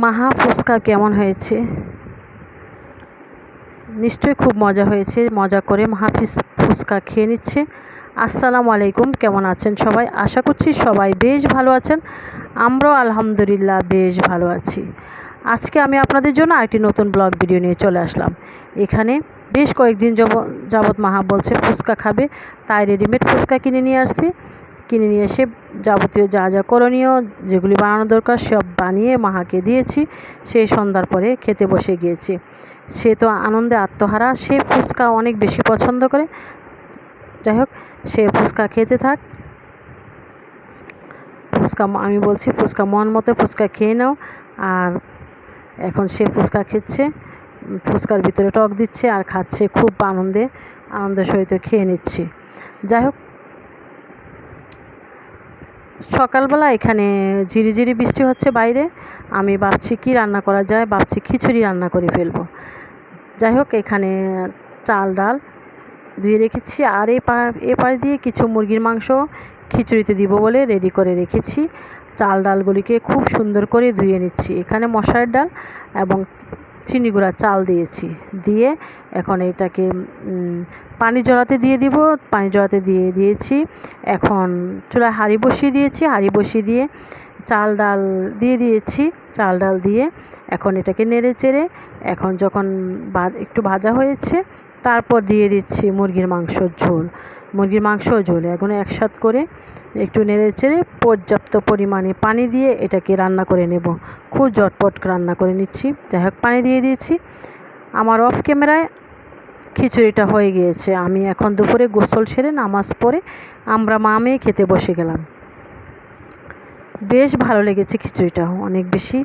মাহা ফুচকা কেমন হয়েছে? নিশ্চয়ই খুব মজা হয়েছে, মজা করে মাহাফিস ফুচকা খেয়ে নিচ্ছে। আসসালামু আলাইকুম, কেমন আছেন সবাই? আশা করছি সবাই বেশ ভালো আছেন। আমরাও আলহামদুলিল্লাহ বেশ ভালো আছি। আজকে আমি আপনাদের জন্য আরেকটি নতুন ব্লগ ভিডিও নিয়ে চলে আসলাম। এখানে বেশ কয়েকদিন যাব, যাবৎ মাহা বলছে ফুচকা খাবে, তাই রেডিমেড ফুচকা কিনে নিয়ে আসছি। কিনে নিয়ে এসে যাবতীয় যা যা করণীয় যেগুলি বানানো দরকার সব বানিয়ে মাহাকে দিয়েছি। সেই সন্ধ্যার পরে খেতে বসে গিয়েছি। সে তো আনন্দে আত্মহারা, সে ফুচকা অনেক বেশি পছন্দ করে। যাই হোক, সে ফুচকা খেতে থাক। ফুচকা আমি বলছি ফুচকা মন মতো ফুচকা খেয়ে নাও। আর এখন সে ফুচকা খেচ্ছে ফুচকার ভিতরে টক দিচ্ছে আর খাচ্ছে। খুব আনন্দে, আনন্দের সহিত খেয়ে নিচ্ছি। যাই হোক সকালবেলা এখানে ঝিরিঝিরি বৃষ্টি হচ্ছে বাইরে। আমি ভাবছি কী রান্না করা যায়? ভাবছি খিচুড়ি রান্না করে ফেলব। যাই হোক, এখানে চাল, ডাল ধুয়ে রেখেছি। আর এ পাশ দিয়ে কিছু মুরগির মাংস খিচুড়িতে দিব বলে রেডি করে রেখেছি। চাল, ডালগুলিকে খুব সুন্দর করে ধুয়ে নিচ্ছি। এখানে মশার ডাল এবং চিনি গুঁড়া চাল দিয়েছি। দিয়ে এখন এটাকে পানি জড়াতে দিয়ে দিব। পানি জড়াতে দিয়ে দিয়েছি। এখন চুলায় হাঁড়ি বসিয়ে দিয়েছি। হাঁড়ি বসিয়ে দিয়ে চাল ডাল দিয়ে দিয়েছি। চাল ডাল দিয়ে এখন এটাকে নেড়ে চেড়ে এখন যখন একটু ভাজা হয়েছে, তারপর দিয়ে দিচ্ছি মুরগির মাংসর ঝোল। মুরগির মাংস ঝোল। এখন একসাথ করে একটু নেড়ে চেড়ে পর্যাপ্ত পরিমাণে পানি দিয়ে এটাকে রান্না করে নেব। খুব জটপট রান্না করে নিচ্ছি। যাই হোক, পানি দিয়ে দিয়েছি। আমার অফ ক্যামেরায় খিচুড়িটা হয়ে গিয়েছে। আমি এখন দুপুরে গোসল সেরে নামাজ পড়ে আমরা মা মেয়ে খেতে বসে গেলাম। বেশ ভালো লেগেছে খিচুড়িটা। অনেক বেশি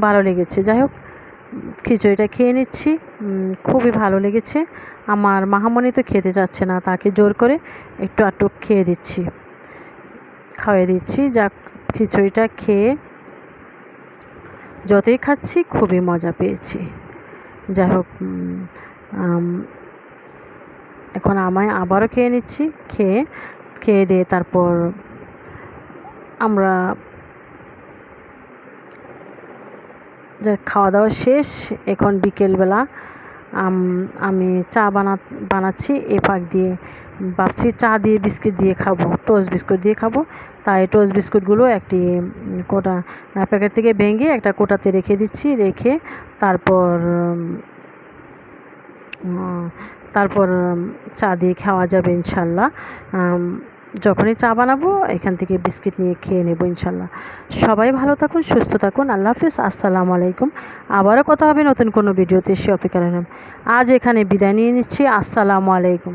ভালো লেগেছে। যাই হোক খিচুড়িটা খেয়ে নিচ্ছি। খুবই ভালো লেগেছে। আমার মাহামণি তো খেতে চাচ্ছে না, তাকে জোর করে একটু আটক খেয়ে দিচ্ছি। খাওয়াই দিচ্ছি যা খিচুড়িটা খেয়ে যতই খাচ্ছি খুবই মজা পেয়েছি। যাই হোক এখন আমায় আবারও খেয়ে নিচ্ছি, খেয়ে খেয়ে দিয়ে তারপর আমরা যে খাওয়া দাওয়া শেষ, এখন বিকেলবেলা, আমি চা বানা, বানাচ্ছি, এ পাক দিয়ে ভাবছি চা দিয়ে বিস্কিট দিয়ে খাব, টোস্ট বিস্কুট দিয়ে খাব। তাই টোস্ট বিস্কুটগুলো একটি কোটা প্যাকেট থেকে ভেঙে একটা কোটাতে রেখে দিচ্ছি, রেখে তারপর তারপর চা দিয়ে খাওয়া যাবে ইনশাল্লাহ। যখনই চা বানাবো, এখান থেকে বিস্কিট নিয়ে খেয়ে নেব ইনশাল্লাহ। সবাই ভালো থাকুন, সুস্থ থাকুন, আল্লাহ হাফিজ, আসসালামু আলাইকুম। আবারও কথা হবে নতুন কোনো ভিডিওতে, সে অপেক্ষা আজ এখানে বিদায় নিয়ে নিচ্ছি, আসসালামু আলাইকুম।